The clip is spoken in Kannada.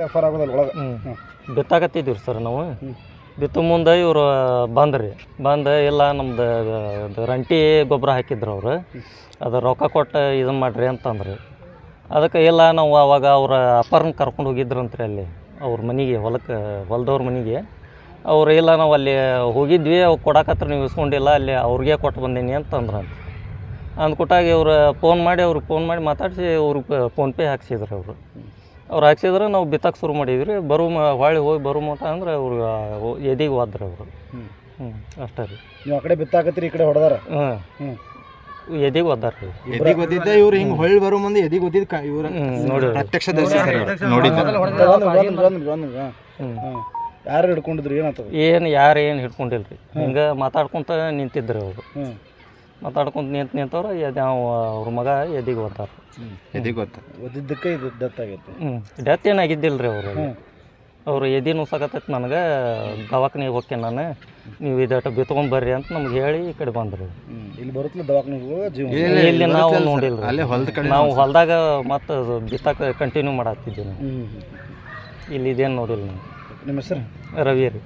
ವ್ಯಾಪಾರ ಆಗೋದಲ್ಲ ಒಳಗೆ. ಹ್ಞೂ ಬಿತ್ತಾಕತ್ತಿದ್ದೀವಿ ಸರ್ ನಾವು. ಬಿತ್ತು ಮುಂದೆ ಇವರು ಬಂದ್ರಿ. ಬಂದು ಇಲ್ಲ ನಮ್ದು ಅದು ರಂಟಿ ಗೊಬ್ಬರ ಹಾಕಿದ್ರು ಅವರು. ಅದು ರೊಕ್ಕ ಕೊಟ್ಟು ಇದು ಮಾಡಿರಿ ಅಂತಂದ್ರಿ. ಅದಕ್ಕೆ ಇಲ್ಲ ನಾವು ಅವಾಗ ಅವ್ರ ಅಪ್ಪರನ್ನ ಕರ್ಕೊಂಡು ಹೋಗಿದ್ರು ಹೋಗಿದ್ರಂತ್ರಿ ಅಲ್ಲಿ ಅವ್ರ ಮನೆಗೆ ಹೊಲಕ್ಕೆ ಹೊಲದವ್ರ ಮನೆಗೆ. ಅವ್ರು ಇಲ್ಲ ನಾವು ಅಲ್ಲಿ ಹೋಗಿದ್ವಿ ಅವು ಕೊಡಕತ್ರ ನೀವು ಇಸ್ಕೊಂಡಿಲ್ಲ ಅಲ್ಲಿ ಅವ್ರಿಗೆ ಕೊಟ್ಟು ಬಂದೀನಿ ಅಂತಂದ್ರಂತ ಅಂದ್ಕೊಟ್ಟಾಗ ಇವರು ಫೋನ್ ಮಾಡಿ ಅವ್ರಿಗೆ ಫೋನ್ ಮಾಡಿ ಮಾತಾಡಿಸಿ ಅವ್ರಿಗೆ ಫೋನ್ಪೇ ಹಾಕ್ಸಿದ್ರು ಅವರು. ಅವ್ರು ಹಾಕ್ಸಿದ್ರೆ ನಾವು ಬಿತ್ತಕ್ಕೆ ಶುರು ಮಾಡಿದ್ವಿ ಬರು ಮ ಹೊಳ್ಳಿ ಹೋಗಿ ಬರು ಮಟ ಅಂದ್ರೆ ಅವ್ರಿಗೆ ಎದೆಗೆ ಹೋದ್ರು ಅವರು. ಹ್ಮ್. ಹ್ಞೂ ಅಷ್ಟೇ ರೀ. ನೀವು ಆ ಕಡೆ ಬಿತ್ತಾಕತ್ತೀರಿ ಈ ಕಡೆ ಹೊಡೆದಾರ? ಹ್ಞೂ ಎದೆಗೆ ಹೋದಾರ ರೀ. ಎದಿಗೆ ಗೊತ್ತಿದ್ದ ಇವ್ರು ಹಿಂಗೆ ಹೊಳ್ಳಿ ಬರೋ ಮುಂದೆ ಎದಿಗೆ ಗೊತ್ತಿದ್ದ ಇವ್ರ ನೋಡಿ ಪ್ರತ್ಯಕ್ಷ. ಯಾರು ಹಿಡ್ಕೊಂಡಿದ್ರು ಏನಾಗ್ತದೆ ಏನು ಯಾರು ಏನು ಹಿಡ್ಕೊಂಡಿಲ್ಲ ರೀ ಹಿಂಗೆ ಮಾತಾಡ್ಕೊಂತ ನಿಂತಿದ್ರು ಅವರು. ಹ್ಮ್. ಮಾತಾಡ್ಕೊಂತ ನಿಂತು ನಿಂತವ್ರು ಎದೆ ಅವ ಅವ್ರ ಮಗ ಎದಿಗೆ ಹೋದಾರ ಎದಿಗೆ ಗೊತ್ತ ಓದಿದ್ದಕ್ಕೆ ಇದು ಡೆತ್ ಆಗೈತೆ. ಹ್ಞೂ ಡೆತ್ ಏನಾಗಿದ್ದಿಲ್ಲ ರೀ ಅವರು ಅವರು ಎದಿ ನುಸಾಕತ್ತೈತೆ ನನಗೆ ದವಾಖಾನಿಗೆ ಹೋಗ್ತೇನೆ ನಾನು. ನೀವು ಇದಟ್ಟು ಬಿತ್ಕೊಂಡ್ ಬರ್ರಿ ಅಂತ ನಮ್ಗೆ ಹೇಳಿ ಈ ಕಡೆ ಬಂದ್ರಿ. ಇಲ್ಲಿ ಬರುತ್ತಲ್ಲ ದವಾಖಾನಿಗೆ ಜೀವ? ಇಲ್ಲ, ಇಲ್ಲಿ ಇಲ್ಲ, ನಾವು ಬರುತ್ತಲ್ಲ ಸರ್. ನೋಡಿಲ್ಲ ಅಲ್ಲೇ ಹೊಲದ ಕಡೆ ನಾವು ಹೊಲದಾಗ ಮತ್ತೆ ಬಿತ್ತಾಕ ಕಂಟಿನ್ಯೂ ನಾವು. ಹ್ಮ್. ಇಲ್ಲಿ ಇದೇನು ನೋಡಿಲ್ಲ ನಾವು? ನಿಮ್ಮ ಹೆಸರು? ರವಿ ರೀ.